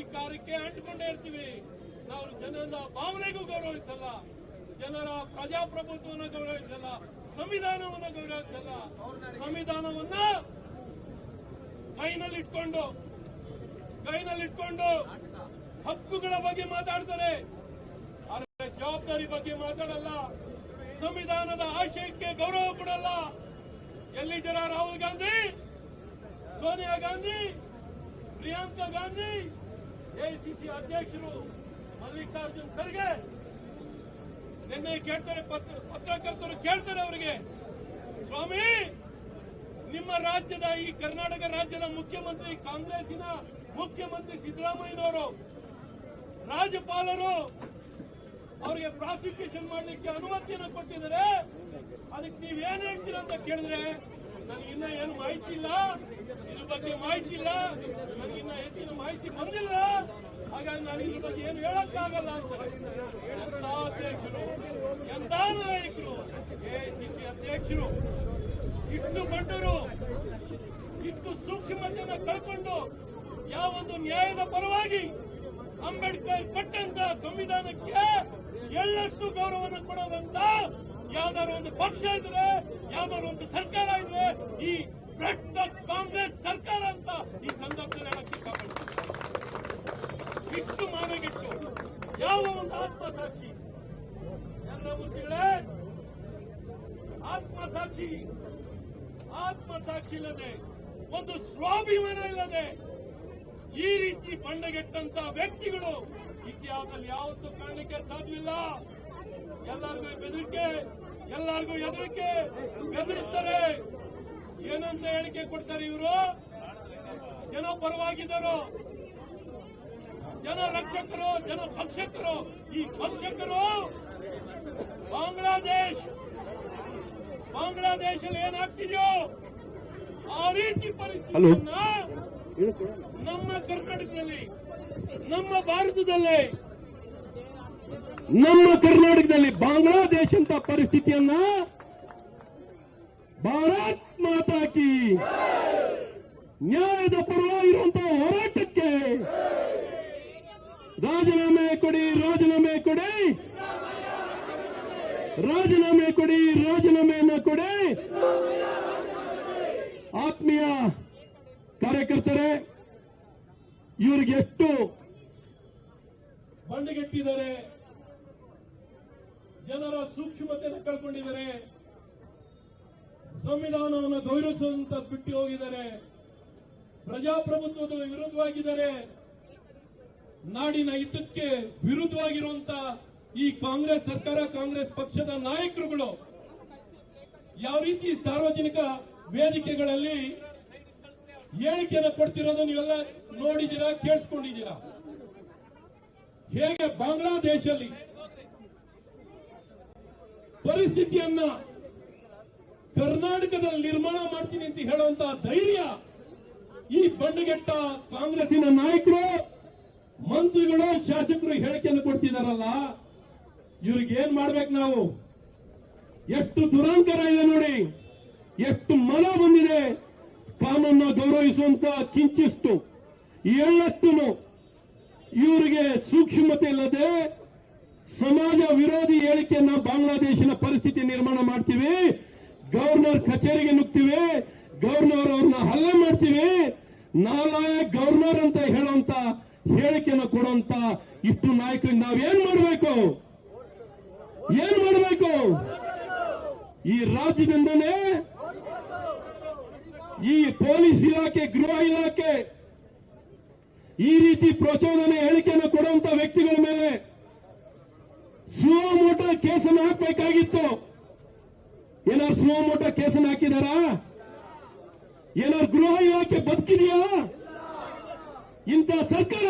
ಅಧಿಕಾರಕ್ಕೆ ಅಂಟಿಕೊಂಡೇ ಇರ್ತೀವಿ. ನಾವು ಜನರ ಭಾವನೆಗೂ ಗೌರವಿಸಲ್ಲ. ಜನರ ಪ್ರಜಾಪ್ರಭುತ್ವವನ್ನು ಗೌರವಿಸಲ್ಲ. ಸಂವಿಧಾನವನ್ನು ಗೌರವಿಸಲ್ಲ. ಸಂವಿಧಾನವನ್ನ ಕೈನಲ್ಲಿಟ್ಕೊಂಡು ಕೈನಲ್ಲಿಟ್ಕೊಂಡು ಹಕ್ಕುಗಳ ಬಗ್ಗೆ ಮಾತಾಡ್ತಾರೆ. ಆದರೆ ಜವಾಬ್ದಾರಿ ಬಗ್ಗೆ ಮಾತಾಡಲ್ಲ. ಸಂವಿಧಾನದ ಆಶಯಕ್ಕೆ ಗೌರವ ಕೊಡಲ್ಲ. ಎಲ್ಲಿದ್ದೀರಾ ರಾಹುಲ್ ಗಾಂಧಿ? ಸೋನಿಯಾ ಗಾಂಧಿ? ಪ್ರಿಯಾಂಕಾ ಗಾಂಧಿ? ಎಐಸಿಸಿ ಅಧ್ಯಕ್ಷರು ಮಲ್ಲಿಕಾರ್ಜುನ್ ಖರ್ಗೆ ನಿನ್ನೆ ಕೇಳ್ತಾರೆ ಪತ್ರ- ಪತ್ರಕರ್ತರು ಕೇಳ್ತಾರೆ ಅವರಿಗೆ. ಸ್ವಾಮಿ, ನಿಮ್ಮ ರಾಜ್ಯದ ಈ ಕರ್ನಾಟಕ ರಾಜ್ಯದ ಮುಖ್ಯಮಂತ್ರಿ, ಕಾಂಗ್ರೆಸ್ಸಿನ ಮುಖ್ಯಮಂತ್ರಿ ಸಿದ್ದರಾಮಯ್ಯನವರು, ರಾಜ್ಯಪಾಲರು ಅವರಿಗೆ ಪ್ರಾಸಿಕ್ಯೂಷನ್ ಮಾಡಲಿಕ್ಕೆ ಅನುಮತಿಯನ್ನು ಕೊಟ್ಟಿದ್ದಾರೆ. ಅದಕ್ಕೆ ನೀವೇನು ಹೇಳ್ತೀರ ಅಂತ ಕೇಳಿದ್ರೆ ನನಗಿನ್ನ ಏನು ಮಾಹಿತಿ ಇಲ್ಲ. ಬಗ್ಗೆ ಮಾಹಿತಿ ಇಲ್ಲ. ನನಗೆ ಇನ್ನ ಹೆಚ್ಚಿನ ಮಾಹಿತಿ ಬಂದಿಲ್ಲ. ಹಾಗಾಗಿ ನಾನು ಇದ್ರ ಬಗ್ಗೆ ಏನು ಹೇಳಕ್ಕಾಗಲ್ಲ ಅಂತ ಅಧ್ಯಕ್ಷರು ಎಂತ ನಾಯಕರು ಎಐಸಿಸಿ ಅಧ್ಯಕ್ಷರು ಇಷ್ಟು ಬಂಡರು ಇಷ್ಟು ಸೂಕ್ಷ್ಮತೆಯನ್ನು ಕಳ್ಕೊಂಡು ಯಾವೊಂದು ನ್ಯಾಯದ ಪರವಾಗಿ ಅಂಬೇಡ್ಕರ್ ಕೊಟ್ಟಂತ ಸಂವಿಧಾನಕ್ಕೆ ಎಲ್ಲಷ್ಟು ಗೌರವವನ್ನು ಕೊಡುವಂತ ಯಾವ್ದಾದ್ರು ಒಂದು ಪಕ್ಷ ಇದ್ರೆ, ಯಾವ್ದಾದ್ರು ಒಂದು ಸರ್ಕಾರ ಇದ್ರೆ ಈ ಕಾಂಗ್ರೆಸ್ ಸರ್ಕಾರ ಅಂತ ಈ ಸಂದರ್ಭದಲ್ಲಿ ಹೇಳಕ್ಕೆ ಇಷ್ಟಪಡ್ತೀನಿ. ಇಷ್ಟು ಮಾನಗಿಟ್ಟು ಯಾವ ಒಂದು ಆತ್ಮಸಾಕ್ಷಿ? ಎಲ್ಲ ಮುತ್ತಿಗಳೇ ಆತ್ಮಸಾಕ್ಷಿ ಆತ್ಮಸಾಕ್ಷಿ ಇಲ್ಲದೆ, ಒಂದು ಸ್ವಾಭಿಮಾನ ಇಲ್ಲದೆ ಈ ರೀತಿ ಬಂಡಗೆಟ್ಟಂತ ವ್ಯಕ್ತಿಗಳು ಇತಿಹಾಸದಲ್ಲಿ ಯಾವತ್ತೂ ಕಾಣಲಿಕ್ಕೆ ಸಾಧ್ಯವಿಲ್ಲ. ಎಲ್ಲರಿಗೂ ಬೆದರಿಕೆ, ಎಲ್ಲರಿಗೂ ಹೆದರಿಕೆ ಬೆದರಿಸ್ತಾರೆ ಏನಂತ ಹೇಳಿಕೆ ಕೊಡ್ತಾರೆ ಇವರು? ಜನ ಪರವಾಗಿದ್ದರು. ಜನ ರಕ್ಷಕರು ಜನ ಪಕ್ಷಕರು. ಈ ಪಕ್ಷಕರು ಬಾಂಗ್ಲಾದೇಶ್ ಬಾಂಗ್ಲಾದೇಶಲ್ಲಿ ಏನಾಗ್ತಿದೆಯೋ ಆ ರೀತಿ ಪರಿಸ್ಥಿತಿಯನ್ನ ನಮ್ಮ ಕರ್ನಾಟಕದಲ್ಲಿ ನಮ್ಮ ಭಾರತದಲ್ಲಿ ನಮ್ಮ ಕರ್ನಾಟಕದಲ್ಲಿ ಬಾಂಗ್ಲಾದೇಶ ಅಂತ ಪರಿಸ್ಥಿತಿಯನ್ನ ಭಾರತ್ ಮಾತಾ ಕಿ ನ್ಯಾಯದ ಪರವಾಗಿರುವಂತಹ ಹೋರಾಟಕ್ಕೆ ರಾಜೀನಾಮೆ ಕೊಡಿ ರಾಜೀನಾಮೆ ಕೊಡಿ. ರಾಜೀನಾಮೆ ಕೊಡಿ, ರಾಜೀನಾಮೆಯನ್ನ ಕೊಡಿ. ಆತ್ಮೀಯ ಕಾರ್ಯಕರ್ತರೇ, ಇವರಿಗೆ ಎಷ್ಟು ಬಂಡಗೆಟ್ಟಿದ್ದಾರೆ, ಜನರ ಸೂಕ್ಷ್ಮತೆಯನ್ನು ಕಳ್ಕೊಂಡಿದ್ದಾರೆ. ಸಂವಿಧಾನವನ್ನು ಗೌರವಿಸುವಂತ ಬಿಟ್ಟು ಹೋಗಿದ್ದಾರೆ. ಪ್ರಜಾಪ್ರಭುತ್ವದ ವಿರುದ್ಧವಾಗಿದ್ದಾರೆ. ನಾಡಿನ ಹಿತಕ್ಕೆ ವಿರುದ್ಧವಾಗಿರುವಂತ ಈ ಕಾಂಗ್ರೆಸ್ ಸರ್ಕಾರ, ಕಾಂಗ್ರೆಸ್ ಪಕ್ಷದ ನಾಯಕರುಗಳು ಯಾವ ರೀತಿ ಸಾರ್ವಜನಿಕ ವೇದಿಕೆಗಳಲ್ಲಿ ಹೇಳಿಕೆಯನ್ನು ಕೊಡ್ತಿರೋದು ನೀವೆಲ್ಲ ನೋಡಿದ್ದೀರಾ, ಕೇಳಿಸ್ಕೊಂಡಿದ್ದೀರಾ? ಹೇಗೆ ಬಾಂಗ್ಲಾದೇಶಲ್ಲಿ ಪರಿಸ್ಥಿತಿಯನ್ನ ಕರ್ನಾಟಕದಲ್ಲಿ ನಿರ್ಮಾಣ ಮಾಡ್ತೀನಿ ಅಂತ ಹೇಳುವಂತಹ ಧೈರ್ಯ ಈ ಬಂಡುಗೆಟ್ಟ ಕಾಂಗ್ರೆಸ್ಸಿನ ನಾಯಕರು, ಮಂತ್ರಿಗಳು, ಶಾಸಕರು ಹೇಳಿಕೆಯನ್ನು ಕೊಡ್ತಿದಾರಲ್ಲ, ಇವ್ರಿಗೆ ಏನ್ ಮಾಡ್ಬೇಕು ನಾವು? ಎಷ್ಟು ದುರಾಂಕರ ಇದೆ ನೋಡಿ, ಎಷ್ಟು ಮಲ ಬಂದಿದೆ ಕಾನೂನನ್ನ ಗೌರವಿಸುವಂತ ಕಿಂಚಿಷ್ಟು ಎಳ್ಳಷ್ಟು ಇವರಿಗೆ ಸೂಕ್ಷ್ಮತೆ ಇಲ್ಲದೆ ಸಮಾಜ ವಿರೋಧಿ ಹೇಳಿಕೆಯನ್ನ ಬಾಂಗ್ಲಾದೇಶಿನ ಪರಿಸ್ಥಿತಿ ನಿರ್ಮಾಣ ಮಾಡ್ತೀವಿ. ಗವರ್ನರ್ ಕಚೇರಿಗೆ ನುಗ್ತೀವಿ, ಗವರ್ನರ್ ಅವ್ರನ್ನ ಹಲ್ಲೆ ಮಾಡ್ತೀವಿ. ನಾಲಾಯಕ್ ಗವರ್ನರ್ ಅಂತ ಹೇಳುವಂತ ಹೇಳಿಕೆಯನ್ನು ಕೊಡುವಂತ ಇಷ್ಟು ನಾಯಕರಿಂದ ನಾವೇನ್ ಮಾಡಬೇಕು? ಏನ್ ಮಾಡಬೇಕು? ಈ ರಾಜ್ಯದಿಂದನೇ ಈ ಪೊಲೀಸ್ ಇಲಾಖೆ, ಗೃಹ ಇಲಾಖೆ ಈ ರೀತಿ ಪ್ರಚೋದನೆ ಹೇಳಿಕೆಯನ್ನು ಕೊಡುವಂತ ವ್ಯಕ್ತಿಗಳ ಮೇಲೆ ಸ್ಲೋ ಮೋಟರ್ ಕೇಸನ್ನು ಹಾಕಬೇಕಾಗಿತ್ತು. ಏನಾರು ಸ್ಲೋ ಮೋಟರ್ ಕೇಸನ್ನು ಹಾಕಿದಾರಾ? ಏನಾದ್ರು ಗೃಹ ಇಲಾಖೆ ಬದುಕಿದೆಯಾ? ಇಂಥ ಸರ್ಕಾರ,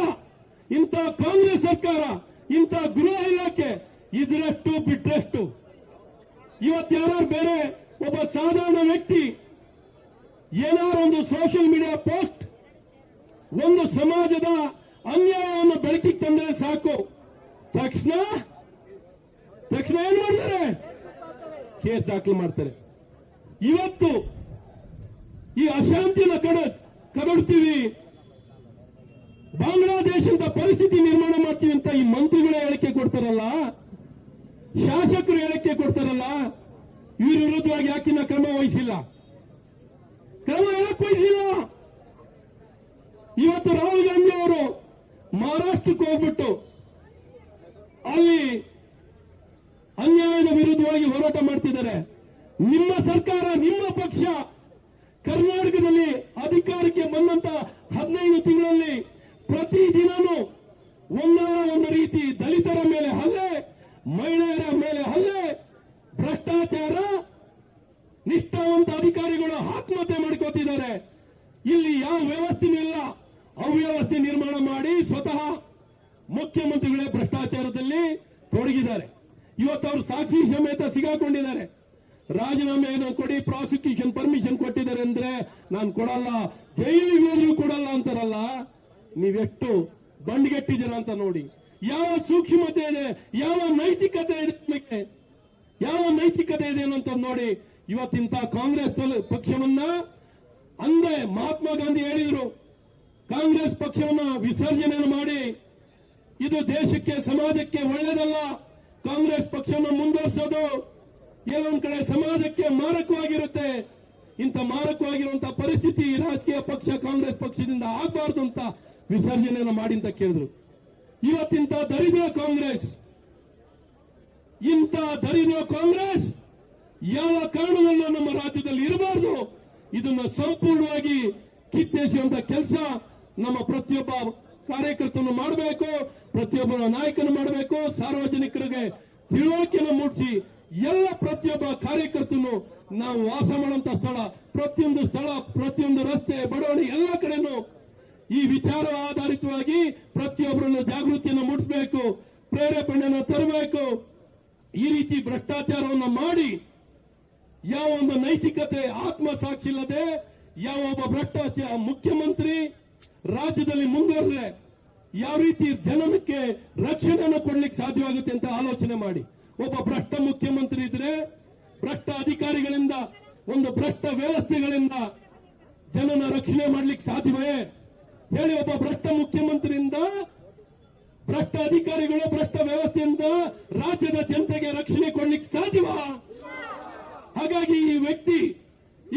ಇಂಥ ಕಾಂಗ್ರೆಸ್ ಸರ್ಕಾರ, ಇಂಥ ಗೃಹ ಇಲಾಖೆ ಇದರಷ್ಟು ಬಿಟ್ಟರಷ್ಟು ಇವತ್ತು ಯಾರು ಬೇರೆ ಒಬ್ಬ ಸಾಧಾರಣ ವ್ಯಕ್ತಿ ಏನಾರು ಒಂದು ಸೋಷಿಯಲ್ ಮೀಡಿಯಾ ಪೋಸ್ಟ್ ಒಂದು ಸಮಾಜದ ಅನ್ಯಾಯವನ್ನು ಬೆಳಕಿಗೆ ತಂದರೆ ಸಾಕು. ತಕ್ಷಣ ತಕ್ಷಣ ಏನ್ ಕೇಸ್ ದಾಖಲು ಮಾಡ್ತಾರೆ. ಇವತ್ತು ಈ ಅಶಾಂತಿನ ಕಡ ಕದಡ್ತೀವಿ. ಬಾಂಗ್ಲಾದೇಶದ ಪರಿಸ್ಥಿತಿ ನಿರ್ಮಾಣ ಮಾಡ್ತೀವಿ ಅಂತ ಈ ಮಂತ್ರಿಗಳು ಹೇಳಿಕೆ ಕೊಡ್ತಾರಲ್ಲ, ಶಾಸಕರು ಹೇಳಿಕೆ ಕೊಡ್ತಾರಲ್ಲ, ಇವ್ರ ವಿರುದ್ಧವಾಗಿ ಯಾಕಿನ ಕ್ರಮ ವಹಿಸಿಲ್ಲ. ಕ್ರಮ ಯಾಕೆ ವಹಿಸಿಲ್ಲ? ಇವತ್ತು ರಾಹುಲ್ ಗಾಂಧಿ ಅವರು ಮಹಾರಾಷ್ಟ್ರಕ್ಕೆ ಹೋಗ್ಬಿಟ್ಟು ಅಲ್ಲಿ ಅನ್ಯಾಯದ ವಿರುದ್ಧವಾಗಿ ಹೋರಾಟ ಮಾಡ್ತಿದ್ದಾರೆ. ನಿಮ್ಮ ಸರ್ಕಾರ, ನಿಮ್ಮ ಪಕ್ಷ ಕರ್ನಾಟಕದಲ್ಲಿ ಅಧಿಕಾರಕ್ಕೆ ಬಂದಂತ ಹದಿನೈದು ತಿಂಗಳಲ್ಲಿ ಪ್ರತಿದಿನನೂ ಒಂದಲ್ಲ ಒಂದು ರೀತಿ ದಲಿತರ ಮೇಲೆ ಹಲ್ಲೆ, ಮಹಿಳೆಯರ ಮೇಲೆ ಹಲ್ಲೆ, ಭ್ರಷ್ಟಾಚಾರ, ನಿಷ್ಠಾವಂತ ಅಧಿಕಾರಿಗಳು ಆತ್ಮಹತ್ಯೆ ಮಾಡ್ಕೋತಿದ್ದಾರೆ. ಇಲ್ಲಿ ಯಾವ ವ್ಯವಸ್ಥೆನೂ ಇಲ್ಲ. ಅವ್ಯವಸ್ಥೆ ನಿರ್ಮಾಣ ಮಾಡಿ ಸ್ವತಃ ಮುಖ್ಯಮಂತ್ರಿಗಳೇ ಭ್ರಷ್ಟಾಚಾರದಲ್ಲಿ ತೊಡಗಿದ್ದಾರೆ. ಇವತ್ತು ಅವರು ಸಾಕ್ಷಿ ಸಮೇತ ಸಿಗಾಕೊಂಡಿದ್ದಾರೆ. ರಾಜೀನಾಮೆಯನ್ನು ಕೊಡಿ ಪ್ರಾಸಿಕ್ಯೂಷನ್ ಪರ್ಮಿಷನ್ ಕೊಟ್ಟಿದ್ದಾರೆ ಅಂದ್ರೆ ನಾನು ಕೊಡಲ್ಲ ಜೈಲಿಗೆ ಹೋದ್ರೂ ಕೊಡಲ್ಲ ಅಂತಾರಲ್ಲ? ನೀವೆಷ್ಟು ಬಂಡ್ಗೆಟ್ಟಿದ್ದೀರಾ ಅಂತ ನೋಡಿ. ಯಾವ ಸೂಕ್ಷ್ಮತೆ ಇದೆ, ಯಾವ ನೈತಿಕತೆ ಇದೆ ಯಾವ ನೈತಿಕತೆ ಇದೆ ಅಂತ ನೋಡಿ. ಇವತ್ತಿಂತ ಕಾಂಗ್ರೆಸ್ ಪಕ್ಷವನ್ನ ಅಂದ್ರೆ ಮಹಾತ್ಮ ಗಾಂಧಿ ಹೇಳಿದ್ರು. ಕಾಂಗ್ರೆಸ್ ಪಕ್ಷವನ್ನ ವಿಸರ್ಜನೆ ಮಾಡಿ. ಇದು ದೇಶಕ್ಕೆ, ಸಮಾಜಕ್ಕೆ ಒಳ್ಳೆಯದಲ್ಲ. ಕಾಂಗ್ರೆಸ್ ಪಕ್ಷವನ್ನು ಮುಂದುವರಿಸೋದು ಒಂದ್ ಕಡೆ ಸಮಾಜಕ್ಕೆ ಮಾರಕವಾಗಿರುತ್ತೆ. ಇಂಥ ಮಾರಕವಾಗಿರುವಂತಹ ಪರಿಸ್ಥಿತಿ ರಾಜಕೀಯ ಪಕ್ಷ, ಕಾಂಗ್ರೆಸ್ ಪಕ್ಷದಿಂದ ಆಗಬಾರ್ದು ಅಂತ ವಿಸರ್ಜನೆಯನ್ನು ಮಾಡಿ ಅಂತ ಕೇಳಿದ್ರು. ಇವತ್ತಿಂತ ದರಿದ್ರ ಕಾಂಗ್ರೆಸ್, ಇಂಥ ದರಿದ್ರ ಕಾಂಗ್ರೆಸ್ ಯಾವ ಕಾರಣದಲ್ಲೂ ನಮ್ಮ ರಾಜ್ಯದಲ್ಲಿ ಇರಬಾರದು. ಇದನ್ನು ಸಂಪೂರ್ಣವಾಗಿ ಕಿತ್ತೆಸೆಯುವಂತ ಕೆಲಸ ನಮ್ಮ ಪ್ರತಿಯೊಬ್ಬ ಕಾರ್ಯಕರ್ತನು ಮಾಡಬೇಕು, ಪ್ರತಿಯೊಬ್ಬ ನಾಯಕನ ಮಾಡಬೇಕು, ಸಾರ್ವಜನಿಕರಿಗೆ ತಿಳುವಳಿಕೆಯನ್ನು ಮೂಡಿಸಿ ಎಲ್ಲ ಪ್ರತಿಯೊಬ್ಬ ಕಾರ್ಯಕರ್ತನು ನಾವು ವಾಸ ಮಾಡುವಂತ ಸ್ಥಳ, ಪ್ರತಿಯೊಂದು ಸ್ಥಳ, ಪ್ರತಿಯೊಂದು ರಸ್ತೆ, ಬಡವಣಿ ಎಲ್ಲ ಕಡೆನೂ ಈ ವಿಚಾರ ಆಧಾರಿತವಾಗಿ ಪ್ರತಿಯೊಬ್ಬರನ್ನು ಜಾಗೃತಿಯನ್ನು ಮೂಡಿಸಬೇಕು, ಪ್ರೇರೇಪಣೆಯನ್ನು ತರಬೇಕು. ಈ ರೀತಿ ಭ್ರಷ್ಟಾಚಾರವನ್ನು ಮಾಡಿ ಯಾವ ಒಂದು ನೈತಿಕತೆ, ಆತ್ಮಸಾಕ್ಷಿ ಇಲ್ಲದೆ ಯಾವ ಒಬ್ಬ ಭ್ರಷ್ಟಾಚಾರ ಮುಖ್ಯಮಂತ್ರಿ ರಾಜ್ಯದಲ್ಲಿ ಮುಂದುವರೆದ್ರೆ ಯಾವ ರೀತಿ ಜನಕ್ಕೆ ರಕ್ಷಣೆಯನ್ನು ಕೊಡ್ಲಿಕ್ಕೆ ಸಾಧ್ಯವಾಗುತ್ತೆ ಅಂತ ಆಲೋಚನೆ ಮಾಡಿ. ಒಬ್ಬ ಭ್ರಷ್ಟ ಮುಖ್ಯಮಂತ್ರಿ ಇದ್ರೆ ಭ್ರಷ್ಟ ಅಧಿಕಾರಿಗಳಿಂದ, ಒಂದು ಭ್ರಷ್ಟ ವ್ಯವಸ್ಥೆಗಳಿಂದ ಜನನ ರಕ್ಷಣೆ ಮಾಡ್ಲಿಕ್ಕೆ ಸಾಧ್ಯವೇ? ಹೇಳಿ ಒಬ್ಬ ಭ್ರಷ್ಟ ಮುಖ್ಯಮಂತ್ರಿಯಿಂದ, ಭ್ರಷ್ಟ ಅಧಿಕಾರಿಗಳು, ಭ್ರಷ್ಟ ವ್ಯವಸ್ಥೆಯಿಂದ ರಾಜ್ಯದ ಜನತೆಗೆ ರಕ್ಷಣೆ ಕೊಡ್ಲಿಕ್ಕೆ ಸಾಧ್ಯವಾ? ಹಾಗಾಗಿ ಈ ವ್ಯಕ್ತಿ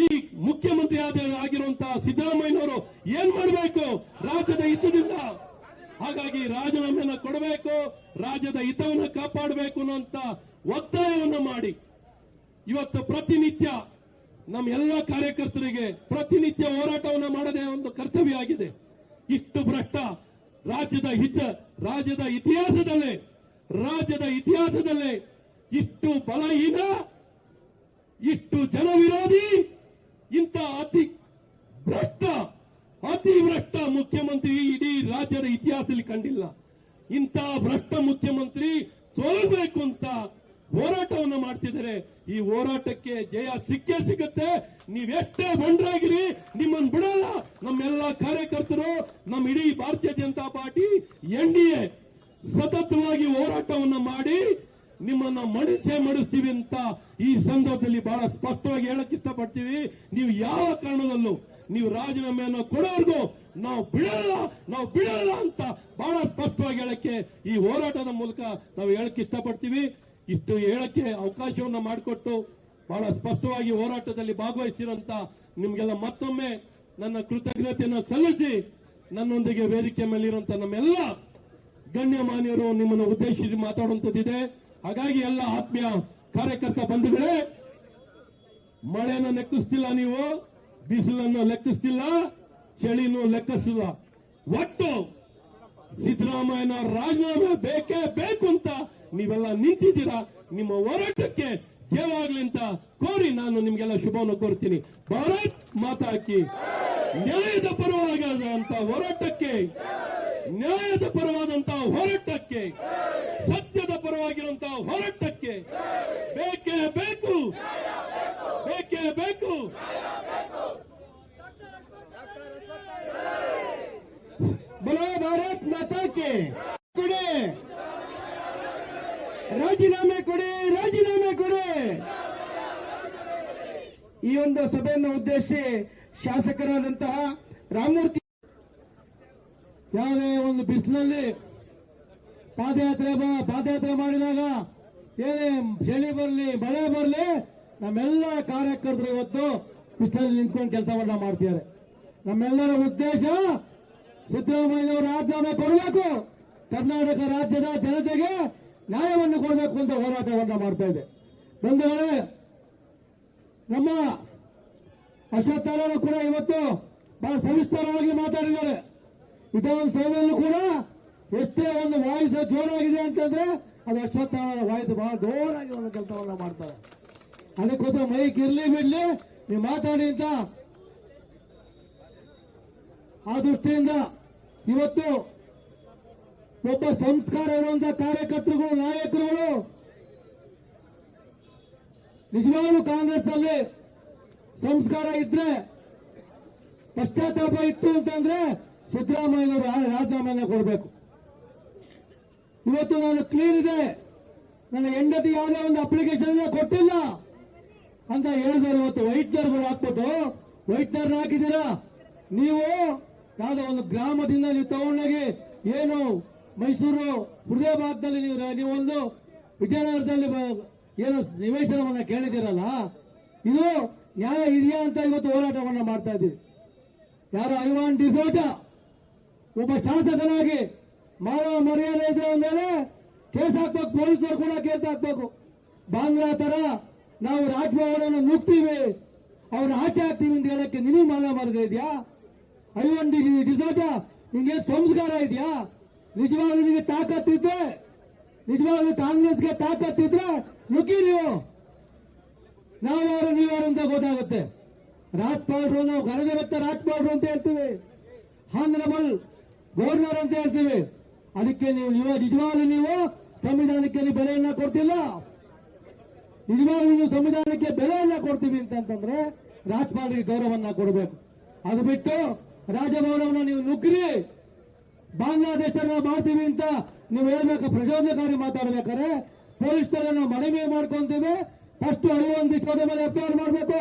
ಈ ಮುಖ್ಯಮಂತ್ರಿ ಆದ ಆಗಿರುವಂತಹ ಸಿದ್ದರಾಮಯ್ಯನವರು ಏನ್ ಮಾಡಬೇಕು? ರಾಜ್ಯದ ಹಿತದಿಂದ. ಹಾಗಾಗಿ ರಾಜೀನಾಮೆಯನ್ನು ಕೊಡಬೇಕು, ರಾಜ್ಯದ ಹಿತವನ್ನು ಕಾಪಾಡಬೇಕು ಅನ್ನುವಂತ ಒತ್ತಾಯವನ್ನು ಮಾಡಿ. ಇವತ್ತು ಪ್ರತಿನಿತ್ಯ ನಮ್ಮ ಎಲ್ಲ ಕಾರ್ಯಕರ್ತರಿಗೆ ಪ್ರತಿನಿತ್ಯ ಹೋರಾಟವನ್ನು ಮಾಡದೆ ಒಂದು ಕರ್ತವ್ಯ ಆಗಿದೆ. ಇಷ್ಟು ಭ್ರಷ್ಟ ರಾಜ್ಯದ ಹಿತ, ರಾಜ್ಯದ ಇತಿಹಾಸದಲ್ಲೇ ರಾಜ್ಯದ ಇತಿಹಾಸದಲ್ಲೇ ಇಷ್ಟು ಬಲಹೀನ, ಇಷ್ಟು ಜನ ವಿರೋಧಿ ಇಂಥ ಅತಿ ಭ್ರಷ್ಟ ಅತಿ ಭ್ರಷ್ಟ ಮುಖ್ಯಮಂತ್ರಿ ಇಡೀ ರಾಜ್ಯದ ಇತಿಹಾಸದಲ್ಲಿ ಕಂಡಿಲ್ಲ. ಇಂಥ ಭ್ರಷ್ಟ ಮುಖ್ಯಮಂತ್ರಿ ತೊಲಬೇಕು ಅಂತ ಹೋರಾಟವನ್ನು ಮಾಡ್ತಿದ್ದಾರೆ. ಈ ಹೋರಾಟಕ್ಕೆ ಜಯ ಸಿಕ್ಕೇ ಸಿಗುತ್ತೆ. ನೀವೆಷ್ಟೇ ಬಂಡ್ರಾಗಿರಿ ನಿಮ್ಮನ್ನು ಬಿಡಲ್ಲ. ನಮ್ಮೆಲ್ಲ ಕಾರ್ಯಕರ್ತರು ನಮ್ಮ ಇಡೀ Bharatiya Janata party N D A ಸತತವಾಗಿ ಹೋರಾಟವನ್ನು ಮಾಡಿ ನಿಮ್ಮನ್ನ ಮಣಿಸೇ ಮಡಿಸ್ತೀವಿ ಅಂತ ಈ ಸಂದರ್ಭದಲ್ಲಿ ಬಹಳ ಸ್ಪಷ್ಟವಾಗಿ ಹೇಳಕ್ ಇಷ್ಟಪಡ್ತೀವಿ. ನೀವು ಯಾವ ಕಾರಣದಲ್ಲೂ ನೀವು ರಾಜೀನಾಮೆಯನ್ನು ಕೊಡೋರ್ಗು ನಾವು ಬಿಡಲ್ಲ ನಾವು ಬಿಡಲ್ಲ ಅಂತ ಬಹಳ ಸ್ಪಷ್ಟವಾಗಿ ಹೇಳಕ್ಕೆ ಈ ಹೋರಾಟದ ಮೂಲಕ ನಾವು ಹೇಳಕ್ ಇಷ್ಟಪಡ್ತೀವಿ. ಇಷ್ಟು ಹೇಳಕ್ಕೆ ಅವಕಾಶವನ್ನ ಮಾಡಿಕೊಟ್ಟು ಬಹಳ ಸ್ಪಷ್ಟವಾಗಿ ಹೋರಾಟದಲ್ಲಿ ಭಾಗವಹಿಸಿರಂತ ನಿಮ್ಗೆಲ್ಲ ಮತ್ತೊಮ್ಮೆ ನನ್ನ ಕೃತಜ್ಞತೆಯನ್ನು ಸಲ್ಲಿಸಿ ನನ್ನೊಂದಿಗೆ ವೇದಿಕೆ ಮೇಲಿರುವಂತ ನಮ್ಮೆಲ್ಲ ಗಣ್ಯಮಾನ್ಯರು ನಿಮ್ಮನ್ನು ಉದ್ದೇಶಿಸಿ ಮಾತಾಡುವಂತದ್ದಿದೆ ಹಾಗಾಗಿ ಎಲ್ಲ ಆತ್ಮೀಯ ಕಾರ್ಯಕರ್ತ ಬಂಧುಗಳೇ, ಮಳೆನ ಲೆಕ್ಕಿಸ್ತಿಲ್ಲ ನೀವು, ಬಿಸಿಲನ್ನು ಲೆಕ್ಕಿಸ್ತಿಲ್ಲ, ಚಳಿನೂ ಲೆಕ್ಕಿಸಿಲ್ಲ ಒಟ್ಟು ಸಿದ್ದರಾಮಯ್ಯನ ರಾಜೀನಾಮೆ ಬೇಕೇ ಬೇಕು ಅಂತ ನೀವೆಲ್ಲ ನಿಂತಿದ್ದೀರಾ? ನಿಮ್ಮ ಹೋರಾಟಕ್ಕೆ ಜಯವಾಗ್ಲಿ ಅಂತ ಕೋರಿ ನಾನು ನಿಮ್ಗೆಲ್ಲ ಶುಭವನ್ನು ಕೋರ್ತೀನಿ ಭಾರತ್ ಮಾತಾಕಿ ನ್ಯಾಯದ ಪರವಾದಂತ ಹೋರಾಟಕ್ಕೆ, ನ್ಯಾಯದ ಪರವಾದಂತಹ ಹೋರಾಟಕ್ಕೆ ಪರವಾಗಿರುವಂತಹ ಹೋರಾಟಕ್ಕೆ ಬೇಕೇ ಬೇಕು. ಬೇಕೇ ಬೇಕು. ಬಲೋ ಭಾರತ್ ಮಾತಾಕ್ಕೆ ಕೊಡಿ. ರಾಜೀನಾಮೆ ಕೊಡಿ ರಾಜೀನಾಮೆ ಕೊಡಿ. ಈ ಒಂದು ಸಭೆಯನ್ನು ಉದ್ದೇಶಿಸಿ ಶಾಸಕರಾದಂತಹ ರಾಮಮೂರ್ತಿ. ಯಾವುದೇ ಒಂದು ಬಿಸಿಲಲ್ಲಿ ಪಾದಯಾತ್ರೆ ಪಾದಯಾತ್ರೆ ಮಾಡಿದಾಗ ಏನೇ ಚಳಿ ಬರಲಿ, ಮಳೆ ಬರಲಿ, ನಮ್ಮೆಲ್ಲ ಕಾರ್ಯಕರ್ತರು ಇವತ್ತು ಬಿಸಿಲಲ್ಲಿ ನಿಂತ್ಕೊಂಡು ಕೆಲಸವನ್ನ ಮಾಡ್ತಿದ್ದಾರೆ. ನಮ್ಮೆಲ್ಲರ ಉದ್ದೇಶ ಸಿದ್ದರಾಮಯ್ಯನವರು ರಾಜೀನಾಮೆ ಕೊಡಬೇಕು. ಕರ್ನಾಟಕ ರಾಜ್ಯದ ಜನತೆಗೆ ನ್ಯಾಯವನ್ನು ಕೊಡಬೇಕು ಅಂತ ಹೋರಾಟವನ್ನ ಮಾಡ್ತಾ ಇದೆ. ಬಂಧುಗಳೇ, ನಮ್ಮ ಅಶ್ವತ್ಥಾರರು ಕೂಡ ಇವತ್ತು ಬಹಳ ಸವಿಸ್ತಾರವಾಗಿ ಮಾತಾಡಿದ್ದಾರೆ. ವಿಧಾನಸೌಧದಲ್ಲೂ ಕೂಡ ಎಷ್ಟೇ ಒಂದು ವಾಯುಸ ಜೋರಾಗಿದೆ ಅಂತಂದ್ರೆ ಅದು ಅಶ್ವತ್ಥಾರರ ವಾಯು ಬಹಳ ಜೋರಾಗಿ ಒಂದು ಕೆಲಸವನ್ನ ಮಾಡ್ತಾರೆ. ಅದಕ್ಕೋಸ್ಕರ ಮೈಕ್ ಇರ್ಲಿ ಬಿಡ್ಲಿ, ನೀವು ಮಾತಾಡಿ ಅಂತ. ಆ ದೃಷ್ಟಿಯಿಂದ ಇವತ್ತು ಒಬ್ಬ ಸಂಸ್ಕಾರ ಇರುವಂತಹ ಕಾರ್ಯಕರ್ತರುಗಳು, ನಾಯಕರುಗಳು, ನಿಜವಾಗ್ಲೂ ಕಾಂಗ್ರೆಸ್ ಅಲ್ಲಿ ಸಂಸ್ಕಾರ ಇದ್ರೆ ಪಶ್ಚಾತ್ತಾಪ ಇತ್ತು ಅಂತಂದ್ರೆ ಸಿದ್ದರಾಮಯ್ಯನವರು ರಾಜೀನಾಮೆಯನ್ನ ಕೊಡಬೇಕು. ಇವತ್ತು ನಾನು ಕ್ಲೀನ್ ಇದೆ. ನನ್ನ ಹೆಂಡತಿ ಯಾವುದೇ ಒಂದು ಅಪ್ಲಿಕೇಶನ್ ಕೊಟ್ಟಿಲ್ಲ ಅಂತ ಹೇಳಿದಾರೆ ಇವತ್ತು ವೈದ್ಯರುಗಳು ಹಾಕ್ಬಿಟ್ಟು. ವೈದ್ಯರನ್ನ ಹಾಕಿದ್ದೀರಾ? ನೀವು ಯಾವುದೋ ಒಂದು ಗ್ರಾಮದಿಂದ ನೀವು ತಗೊಂಡೋಗಿ ಏನು ಮೈಸೂರು ಹೃದಯ ಭಾಗದಲ್ಲಿ ನೀವು ನೀವೊಂದು ವಿಜಯನಗರದಲ್ಲಿ ಏನು ನಿವೇಶನವನ್ನ ಕೇಳಿದಿರಲ್ಲ ಇದು ನ್ಯಾಯ ಇದೆಯಾ ಅಂತ ಇವತ್ತು ಹೋರಾಟವನ್ನ ಮಾಡ್ತಾ ಇದ್ದೀವಿ. ಯಾರು ಐವಾನ್ ಡಿಸೋಜ ಒಬ್ಬ ಶಾಸಕನಾಗಿ ಮಾನವ ಮರ್ಯಾದೆ ಇದೆ ಮೇಲೆ ಕೇಸ್ ಹಾಕ್ಬೇಕು, ಪೊಲೀಸರು ಕೂಡ ಕೇಸ್ ಹಾಕ್ಬೇಕು. ಬಾಂಗ್ಲಾ ತರ ನಾವು ರಾಜಭವನವನ್ನು ನುಗ್ತೀವಿ ಅವ್ರ ಆಚೆ ಹಾಕ್ತೀವಿ ಅಂತ ಹೇಳಕ್ಕೆ ನಿನಗೆ ಮಾಲ ಮರ್ಯಾದೆ ಇದೆಯಾ? ಐವನ್ ಡಿಸೋಜ ನಿಮ್ಗೆ ಸಂಸ್ಕಾರ ಇದೆಯಾ? ನಿಜವಾಗ್ಲೂ ನಿಮಗೆ ತಾಕತ್ತಿದ್ರೆ ನಿಜವಾಗ್ಲೂ ಕಾಂಗ್ರೆಸ್ಗೆ ತಾಕತ್ತಿದ್ರೆ ನುಗ್ಗಿ ನೀವು. ನಾವು ನೀವರು ಅಂತ ಗೊತ್ತಾಗುತ್ತೆ. ರಾಜ್ಪಾಲರು ನಾವು ಗಣದ ರಾಜ್ ಪೌಡ್ರು ಅಂತ ಹೇಳ್ತೀವಿ. ಹಾನರಬಲ್ ಗವರ್ನರ್ ಅಂತ ಹೇಳ್ತೀವಿ. ಅದಕ್ಕೆ ನೀವು ನಿಜವಾಗ್ಲೂ ನೀವು ಸಂವಿಧಾನಕ್ಕೆ ಬೆಲೆಯನ್ನ ಕೊಡ್ತಿಲ್ಲ. ನಿಜವಾಗ್ಲೂ ನೀವು ಸಂವಿಧಾನಕ್ಕೆ ಬೆಲೆಯನ್ನ ಕೊಡ್ತೀವಿ ಅಂತಂದ್ರೆ ರಾಜ್ಪಾಲರಿಗೆ ಗೌರವವನ್ನ ಕೊಡಬೇಕು. ಅದು ಬಿಟ್ಟು ರಾಜಭವನವನ್ನ ನೀವು ನುಗ್ಗ್ರಿ ಬಾಂಗ್ಲಾದೇಶ ಮಾಡ್ತೀವಿ ಅಂತ ನೀವು ಹೇಳ್ಬೇಕು, ಪ್ರಚೋದನಕಾರಿ ಮಾತಾಡ್ಬೇಕಾದ್ರೆ ಪೊಲೀಸ್ ತರ ನಾವು ಮನವಿ ಮಾಡ್ಕೊಂತೀವಿ. ಫಸ್ಟ್ ಐವೊಂದು ದಿಕ್ಕದ ಮೇಲೆ ಎಫ್ಐಆರ್ ಮಾಡಬೇಕು.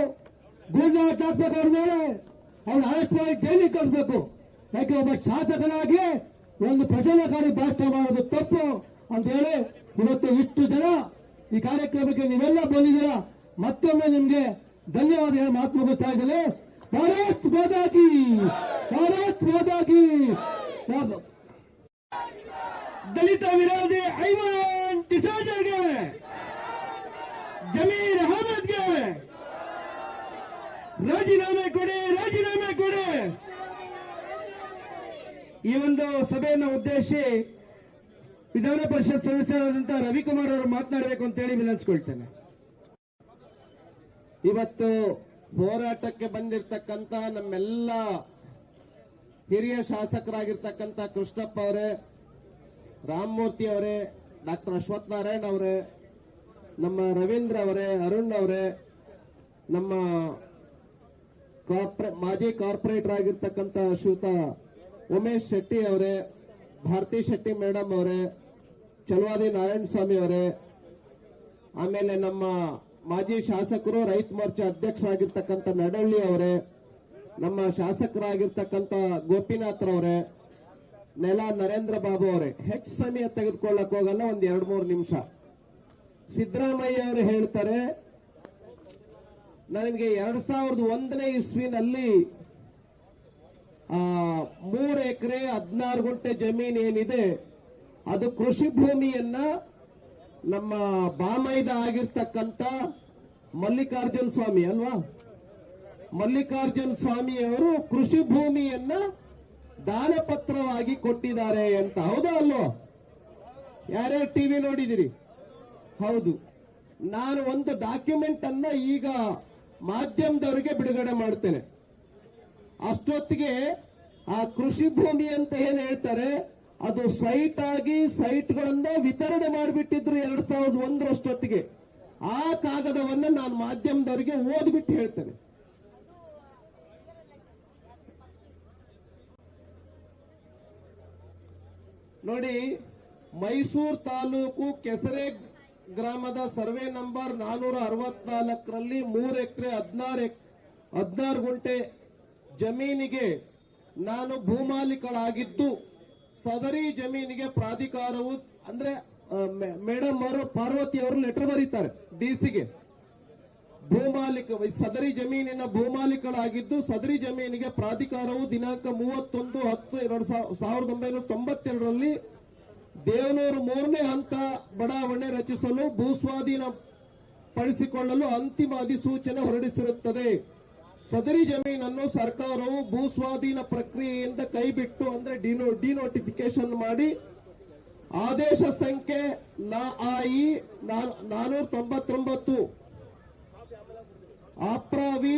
ಗುಂಡ ಹಾಕ್ಬೇಕು ಅವ್ರ ಮೇಲೆ. ಅವ್ರು ಅರೆಸ್ಟ್ ಮಾಡಿ ಜೈಲಿಗೆ ಕಳಿಸ್ಬೇಕು. ಯಾಕೆ ಒಬ್ಬ ಶಾಸಕನಾಗಿ ಒಂದು ಪ್ರಚೋದಕಾರಿ ಭಾಷಣ ಮಾಡೋದು ತಪ್ಪು ಅಂತ ಹೇಳಿ ಇವತ್ತು ಇಷ್ಟು ಜನ ಈ ಕಾರ್ಯಕ್ರಮಕ್ಕೆ ನೀವೆಲ್ಲ ಬಂದಿದ್ದೀರಾ? ಮತ್ತೊಮ್ಮೆ ನಿಮ್ಗೆ ಧನ್ಯವಾದ ಹೇಳಿ ಮಾತು ಮುಗಿಸ್ತಾ ಇದ್ದೇನೆ ಭಾರತ್ ಮಾತಾಗಿ ಭಾರತ್ ಮಾತಾಗಿ ದಲಿತ ವಿರೋಧಿ ಐವನ್ ಡಿಸೋಜರ್ಗೆ ಜಮೀರ್ ಅಹಮದ್ಗೆ, ರಾಜೀನಾಮೆ ಕೊಡಿ ರಾಜೀನಾಮೆ ಕೊಡಿ. ಈ ಒಂದು ಸಭೆಯನ್ನು ಉದ್ದೇಶಿ ವಿಧಾನ ಪರಿಷತ್ ಸದಸ್ಯರಾದಂತಹ ರವಿಕುಮಾರ್ ಅವರು ಮಾತನಾಡಬೇಕು ಅಂತ ಹೇಳಿ ವಿನಂತಿಸ್ಕೊಳ್ತೇನೆ. ಇವತ್ತು ಹೋರಾಟಕ್ಕೆ ಬಂದಿರತಕ್ಕಂತ ನಮ್ಮೆಲ್ಲ ಹಿರಿಯ ಶಾಸಕರಾಗಿರ್ತಕ್ಕಂಥ ಕೃಷ್ಣಪ್ಪ ಅವರೇ, ರಾಮಮೂರ್ತಿ ಅವರೇ, ಡಾಕ್ಟರ್ ಅಶ್ವಥ್ ನಾರಾಯಣ್ ಅವರೇ, ನಮ್ಮ ರವೀಂದ್ರ ಅವರೇ, ಅರುಣ್ ಅವರೇ, ನಮ್ಮ ಮಾಜಿ ಕಾರ್ಪೊರೇಟರ್ ಆಗಿರ್ತಕ್ಕಂಥ ಶ್ರೀಯುತ ಉಮೇಶ್ ಶೆಟ್ಟಿ ಅವರೇ, ಭಾರತಿ ಶೆಟ್ಟಿ ಮೇಡಮ್ ಅವರೇ ಚಲವಾದಿ ನಾರಾಯಣ ಸ್ವಾಮಿ ಅವರೇ, ಆಮೇಲೆ ನಮ್ಮ ಮಾಜಿ ಶಾಸಕರು ರೈತ ಮೋರ್ಚಾ ಅಧ್ಯಕ್ಷರಾಗಿರ್ತಕ್ಕಂಥ ನಡಳ್ಳಿ ಅವರೇ, ನಮ್ಮ ಶಾಸಕರಾಗಿರ್ತಕ್ಕಂಥ ಗೋಪಿನಾಥ್ರವರೇ ನೆಲ ನರೇಂದ್ರ ಬಾಬು ಅವರೇ ಹೆಚ್ಚು ಸಮಯ ತೆಗೆದುಕೊಳ್ಳಕ್ ಹೋಗಲ್ಲ, ಒಂದ್ ಎರಡ್ ಮೂರು ನಿಮಿಷ. ಸಿದ್ದರಾಮಯ್ಯ ಅವರು ಹೇಳ್ತಾರೆ, ನನಗೆ ಎರಡ್ ಸಾವಿರದ ಒಂದನೇ ಇಸ್ವಿನಲ್ಲಿ ಮೂರು ಎಕರೆ ಹದಿನಾರು ಗುಂಟೆ ಜಮೀನ್ ಏನಿದೆ, ಅದು ಕೃಷಿ ಭೂಮಿಯನ್ನ ನಮ್ಮ ಬಾಮೈದ ಆಗಿರ್ತಕ್ಕಂಥ ಮಲ್ಲಿಕಾರ್ಜುನ್ ಸ್ವಾಮಿ ಅಲ್ವಾ? ಮಲ್ಲಿಕಾರ್ಜುನ್ ಸ್ವಾಮಿಯವರು ಕೃಷಿ ಭೂಮಿಯನ್ನ ದಾನಪತ್ರವಾಗಿ ಕೊಟ್ಟಿದ್ದಾರೆ ಅಂತ. ಹೌದಾ ಅಲ್ವೋ ಯಾರ್ಯಾರು ಟಿವಿ ನೋಡಿದಿರಿ? ಹೌದು. ನಾನು ಒಂದು ಡಾಕ್ಯುಮೆಂಟ್ ಅನ್ನ ಈಗ ಮಾಧ್ಯಮದವರಿಗೆ ಬಿಡುಗಡೆ ಮಾಡ್ತೇನೆ. ಅಷ್ಟೊತ್ತಿಗೆ ಆ ಕೃಷಿ ಭೂಮಿ ಅಂತ ಏನ್ ಹೇಳ್ತಾರೆ, ಅದು ಸೈಟ್ ಆಗಿ ಸೈಟ್ಗಳನ್ನ ವಿತರಣೆ ಮಾಡಿಬಿಟ್ಟಿದ್ರು ಎರಡ್ ಸಾವಿರದ ಒಂದರಷ್ಟೊತ್ತಿಗೆ. ಆ ಕಾಗದವನ್ನ ನಾನು ಮಾಧ್ಯಮದವರಿಗೆ ಓದ್ಬಿಟ್ಟು ಹೇಳ್ತೇನೆ. ನೋಡಿ, ಮೈಸೂರು ತಾಲೂಕು ಕೆಸರೆ ಗ್ರಾಮದ ಸರ್ವೆ ನಂಬರ್ ನಾನೂರ ಅರವತ್ನಾಲ್ಕರಲ್ಲಿ ಮೂರು ಎಕರೆ ಹದಿನಾರು ಹದಿನಾರು ಗುಂಟೆ ಜಮೀನಿಗೆ ನಾನು ಭೂಮಾಲೀಕಳಾಗಿದ್ದು ಸದರಿ ಜಮೀನಿಗೆ ಪ್ರಾಧಿಕಾರವು ಅಂದ್ರೆ ಮೇಡಮ್ ಅವರು ಪಾರ್ವತಿ ಅವರು ಲೆಟರ್ ಬರೀತಾರೆ, ಡಿಸಿಗೆ ಭೂಮಾಲೀಕ ಸದರಿ ಜಮೀನಿನ ಭೂಮಾಲೀಕಳಾಗಿದ್ದು ಸದರಿ ಜಮೀನಿಗೆ ಪ್ರಾಧಿಕಾರವು ದಿನಾಂಕ ಮೂವತ್ತೊಂದು ಹತ್ತು ಎರಡು ಸಾವಿರದ ಒಂಬೈನೂರ ತೊಂಬತ್ತೆರಡರಲ್ಲಿ ದೇವನೂರು ಮೂರನೇ ಹಂತ ಬಡಾವಣೆ ರಚಿಸಲು ಭೂಸ್ವಾಧೀನ ಪಡಿಸಿಕೊಳ್ಳಲು ಅಂತಿಮ ಅಧಿಸೂಚನೆ ಹೊರಡಿಸಿರುತ್ತದೆ. ಸದರಿ ಜಮೀನನ್ನು ಸರ್ಕಾರವು ಭೂಸ್ವಾಧೀನ ಪ್ರಕ್ರಿಯೆಯಿಂದ ಕೈಬಿಟ್ಟು ಅಂದ್ರೆ ಡಿನೋ ಡಿನೋಟಿಫಿಕೇಶನ್ ಮಾಡಿ ಆದೇಶ ಸಂಖ್ಯೆ ನಾಇ ನಾನೂರ ತೊಂಬತ್ತೊಂಬತ್ತು. ಆಪ್ರಾವಿ